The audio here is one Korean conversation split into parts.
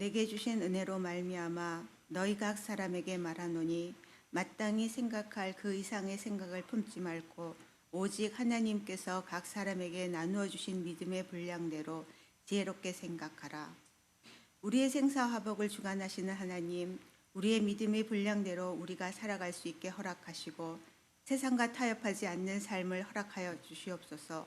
내게 주신 은혜로 말미암아 너희 각 사람에게 말하노니 마땅히 생각할 그 이상의 생각을 품지 말고 오직 하나님께서 각 사람에게 나누어 주신 믿음의 분량대로 지혜롭게 생각하라. 우리의 생사화복을 주관하시는 하나님, 우리의 믿음의 분량대로 우리가 살아갈 수 있게 허락하시고 세상과 타협하지 않는 삶을 허락하여 주시옵소서.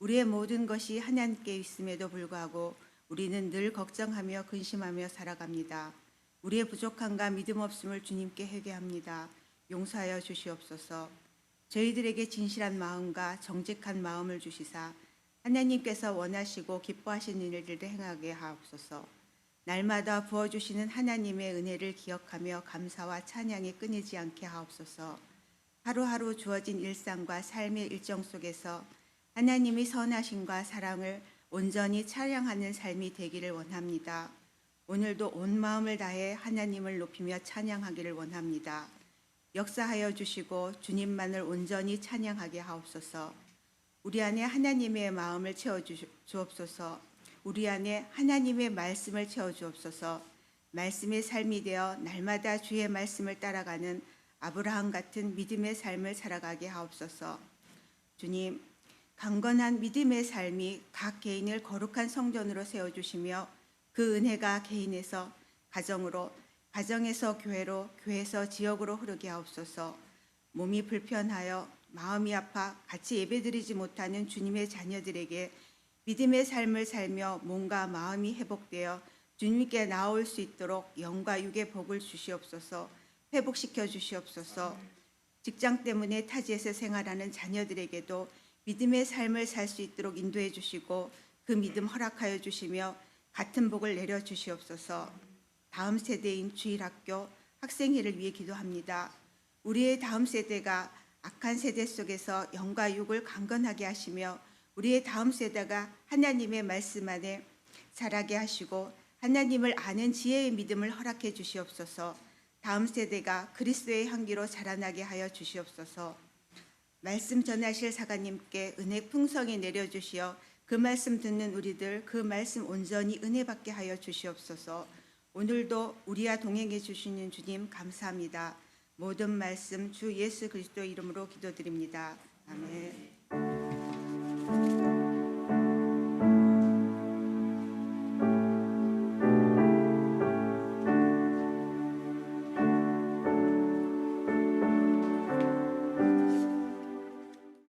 우리의 모든 것이 하나님께 있음에도 불구하고 우리는 늘 걱정하며 근심하며 살아갑니다. 우리의 부족함과 믿음 없음을 주님께 회개합니다. 용서하여 주시옵소서. 저희들에게 진실한 마음과 정직한 마음을 주시사 하나님께서 원하시고 기뻐하시는 일들을 행하게 하옵소서. 날마다 부어주시는 하나님의 은혜를 기억하며 감사와 찬양이 끊이지 않게 하옵소서. 하루하루 주어진 일상과 삶의 일정 속에서 하나님의 선하심과 사랑을 온전히 찬양하는 삶이 되기를 원합니다. 오늘도 온 마음을 다해 하나님을 높이며 찬양하기를 원합니다. 역사하여 주시고 주님만을 온전히 찬양하게 하옵소서. 우리 안에 하나님의 마음을 채워 주- 주옵소서. 우리 안에 하나님의 말씀을 채워 주옵소서. 말씀의 삶이 되어 날마다 주의 말씀을 따라가는 아브라함 같은 믿음의 삶을 살아가게 하옵소서. 주님, 강건한 믿음의 삶이 각 개인을 거룩한 성전으로 세워 주시며 그 은혜가 개인에서 가정으로 가정에서 교회로 교회에서 지역으로 흐르게 하옵소서. 몸이 불편하여 마음이 아파 같이 예배드리지 못하는 주님의 자녀들에게 믿음의 삶을 살며 몸과 마음이 회복되어 주님께 나올 수 있도록 영과 육의 복을 주시옵소서. 회복시켜 주시옵소서. 직장 때문에 타지에서 생활하는 자녀들에게도 믿음의 삶을 살 수 있도록 인도해 주시고 그 믿음 허락하여 주시며 같은 복을 내려 주시옵소서. 다음 세대인 주일학교 학생회를 위해 기도합니다. 우리의 다음 세대가 악한 세대 속에서 영과 육을 강건하게 하시며 우리의 다음 세대가 하나님의 말씀 안에 자라게 하시고 하나님을 아는 지혜의 믿음을 허락해 주시옵소서. 다음 세대가 그리스도의 향기로 자라나게 하여 주시옵소서. 말씀 전하실 사가님께 은혜 풍성히 내려주시어 그 말씀 듣는 우리들 그 말씀 온전히 은혜 받게 하여 주시옵소서. 오늘도 우리와 동행해 주시는 주님 감사합니다. 모든 말씀 주 예수 그리스도 이름으로 기도드립니다. 아멘.